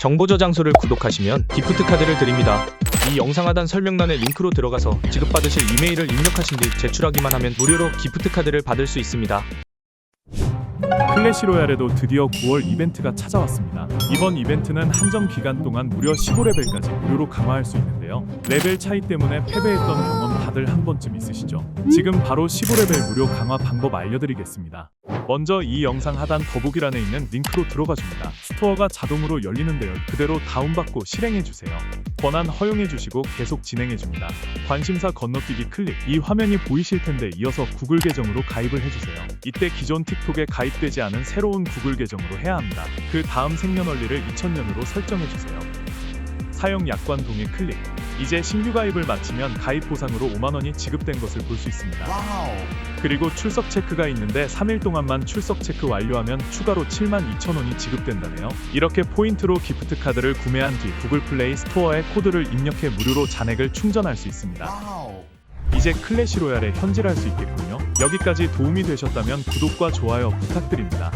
정보 저 장소를 구독하시면 기프트 카드를 드립니다. 이 영상 하단 설명란의 링크로 들어가서 지급받으실 이메일을 입력하신 뒤 제출하기만 하면 무료로 기프트 카드를 받을 수 있습니다. 클래시 로얄에도 드디어 9월 이벤트가 찾아왔습니다. 이번 이벤트는 한정 기간 동안 무려 15레벨까지 무료로 강화할 수 있는데요. 레벨 차이 때문에 패배했던 경험 다들 한 번쯤 있으시죠? 지금 바로 15레벨 무료 강화 방법 알려드리겠습니다. 먼저 이 영상 하단 더보기란에 있는 링크로 들어가 줍니다. 스토어가 자동으로 열리는데요. 그대로 다운받고 실행해 주세요. 권한 허용해 주시고 계속 진행해 줍니다. 관심사 건너뛰기 클릭. 이 화면이 보이실 텐데 이어서 구글 계정으로 가입을 해주세요. 이때 기존 틱톡에 가입되지 않은 새로운 구글 계정으로 해야 합니다. 그 다음 생년월일을 2000년으로 설정해 주세요. 사용 약관 동의 클릭. 이제 신규 가입을 마치면 가입 보상으로 5만 원이 지급된 것을 볼 수 있습니다. 그리고 출석 체크가 있는데 3일 동안만 출석 체크 완료하면 추가로 7만 2천 원이 지급된다네요. 이렇게 포인트로 기프트 카드를 구매한 뒤 구글 플레이 스토어에 코드를 입력해 무료로 잔액을 충전할 수 있습니다. 이제 클래시 로얄에 현질할 수 있겠군요. 여기까지 도움이 되셨다면 구독과 좋아요 부탁드립니다.